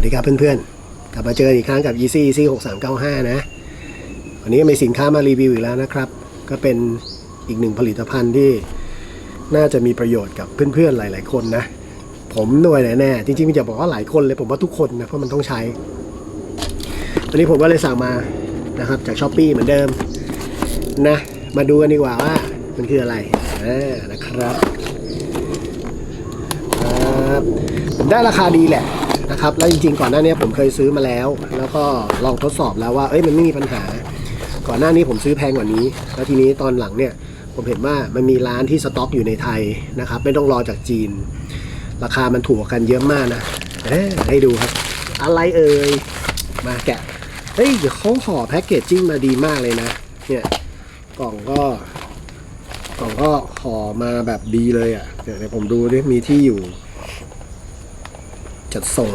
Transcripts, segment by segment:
วัสดีครับเพื่อนๆ กลับมาเจออีกครั้งกับ Easy Easy 6395 นะ วันนี้มีสินค้ามารีวิวอีกแล้วนะครับ ก็เป็นอีกหนึ่งผลิตภัณฑ์ที่น่าจะมีประโยชน์กับเพื่อนๆ หลาย ๆ คนนะ ผมด้วยแน่ๆจริงๆมันจะบอกว่าหลายคนเลยผมว่าทุกคนนะ เพราะมันต้องใช้ วันนี้ผมก็เลยสั่งมานะครับจากช้อปปีเหมือนเดิมนะ มาดูกันดีกว่าว่ามันคืออะไรนะครับครับผมได้ราคาดีแหละ นะครับแล้วจริงๆก่อนหน้านี้ผมเคยซื้อมาแล้ว แล้วก็ลองทดสอบแล้วว่าเอ้ยมันไม่มีปัญหา ก่อนหน้านี้ผมซื้อแพงกว่านี้ แล้วทีนี้ตอนหลังเนี่ยผมเห็นว่ามันมีร้านที่สต็อกอยู่ในไทยนะครับ ไม่ต้องรอจากจีน ราคามันถูกกันเยอะมากนะเอ้ให้ดูครับ อะไรเอ่ยมาแกะเฮ้ยเขาห่อแพ็กเกจจิ้งมาดีมากเลยนะเนี่ยกล่องก็กล่องก็ห่อมาแบบดีเลยอะเดี๋ยวเดี๋ยวผมดูดิมีที่อยู่ จัดส่ง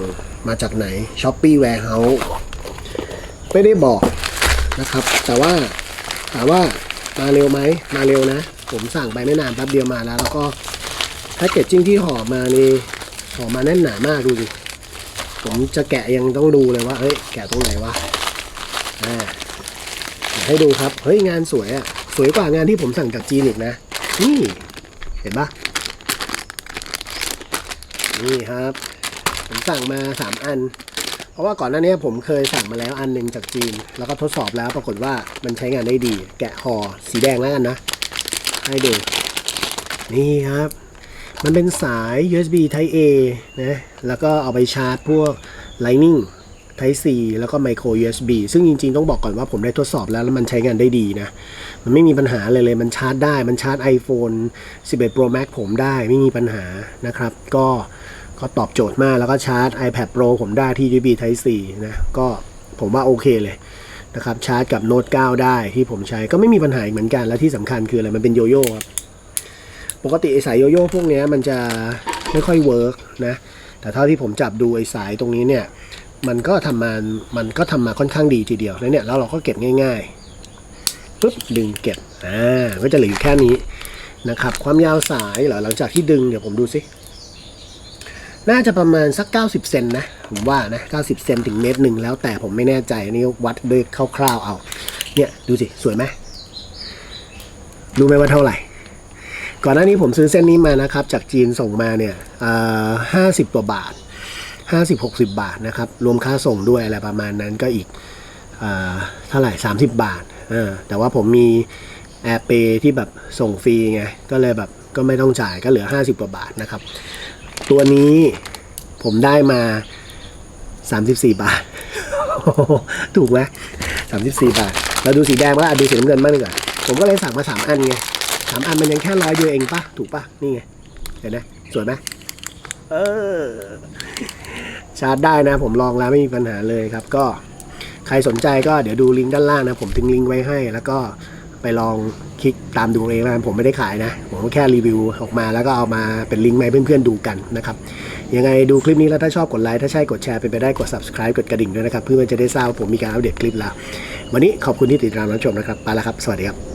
มาจากไหน s h o p e e Warehouse ไม่ได้บอกนะครับ แต่ว่าถามว่ามาเร็วไหมมาเร็วนะ ผมสั่งไปไม่นานแป๊บเดียวมาแล้ว แล้วก็แพคเกจจิ้งที่ห่อมานี่ห่อมาแน่นหนามากดูดิผมจะแกะยังต้องดูเลยว่าเฮ้ยแกะตรงไหนวะอ่าให้ดูครับเฮ้ยงานสวยอะสวยกว่างานที่ผมสั่งจากจีนอีกนะ นี่ เห็นปะนี่ครับ ผมสั่งมาสามอัน เพราะว่าก่อนหน้านี้ผมเคยสั่งมาแล้วอันหนึ่งจากจีน แล้วก็ทดสอบแล้วปรากฏว่ามันใช้งานได้ดี แกะห่อสีแดงแล้วกันนะ ให้ดู นี่ครับ มันเป็นสาย USB Type A นะแล้วก็เอาไปชาร์จพวก Lightning Type C แล้วก็ Micro USB ซึ่งจริงๆ ต้องบอกก่อนว่าผมได้ทดสอบแล้วแล้วมันใช้งานได้ดีนะ มันไม่มีปัญหาเลยเลย มันชาร์จได้ มันชาร์จ iPhone 11 Pro Max ผมได้ไม่มีปัญหานะครับ ก็ ก็ตอบโจทย์มากแล้วก็ชาร์จ iPad Pro ผมได้ที่ USB Type C นะก็ผมว่าโอเคเลยนะครับชาร์จกับ Note 9ได้ที่ผมใช้ก็ไม่มีปัญหาอีกเหมือนกัน และที่สำคัญคืออะไร มันเป็นโยโย่ครับ ปกติไอสายโยโย่พวกนี้มันจะไม่ค่อยเวิร์กนะ แต่เท่าที่ผมจับดูไอสายตรงนี้เนี่ย มันก็ทำมา มันก็ทำมาค่อนข้างดีทีเดียวแล้วเนี่ยแล้วเราก็เก็บง่ายๆปุ๊บดึงเก็บอ่าก็จะเหลืออยู่แค่นี้นะครับความยาวสายเหรอหลังจากที่ดึงเดี๋ยวผมดูสิ น่าจะประมาณสัก 90 เซนนะ ผมว่านะ 90 เซนถึงเมตรหนึ่งแล้วแต่ผมไม่แน่ใจอันนี่วัดด้วยคร่าวๆเอา เนี่ย ดูสิ สวยไหมรู้ไหมว่าเท่าไหร่ ก่อนหน้านี้ผมซื้อเส้นนี้มานะครับ จากจีนส่งมาเนี่ยห้าสิบกว่าบาทห้าสิบหกสิบาทนะครับ รวมค่าส่งด้วยอะไรประมาณนั้นก็อีกเท่าไหร่สามสิบบาทแต่ว่าผมมีแอร์เปที่แบบส่งฟรีไง ก็เลยแบบก็ไม่ต้องจ่ายก็เหลือห้าสิบกว่าบาทนะครับ ตัวนี้ผมได้มาสามสิบสี่บาท ถูกไหมสามสิบสี่บาท เราดูสีแดงว่าดูสีน้ำเงินบ้างดีกว่าผมก็เลยสั่งมาสามอันไงสามอันมันยังแค่ร้อยเดียวเองปะถูกปะนี่ไง เห็นไหมสวยไหมเออ ชาร์จได้นะ ผมลองแล้วไม่มีปัญหาเลยครับ ก็ใครสนใจก็เดี๋ยวดูลิงก์ด้านล่างนะ ผมทิ้งลิงก์ไว้ให้แล้วก็ ไปลองคลิกตามดูเองแล้วกันผมไม่ได้ขายนะ ผมแค่รีวิวออกมาแล้วก็เอามาเป็นลิงก์มาให้เพื่อนๆดูกันนะครับยังไงดูคลิปนี้แล้วถ้าชอบกดไลค์ถ้าใช่กดแชร์เป็นไปได้กด subscribe กดกระดิ่งด้วยนะครับเพื่อจะได้ทราบว่าผมมีการอัปเดตคลิปแล้ว วันนี้ขอบคุณที่ติดตามรับชมนะครับไปแล้วครับ สวัสดีครับ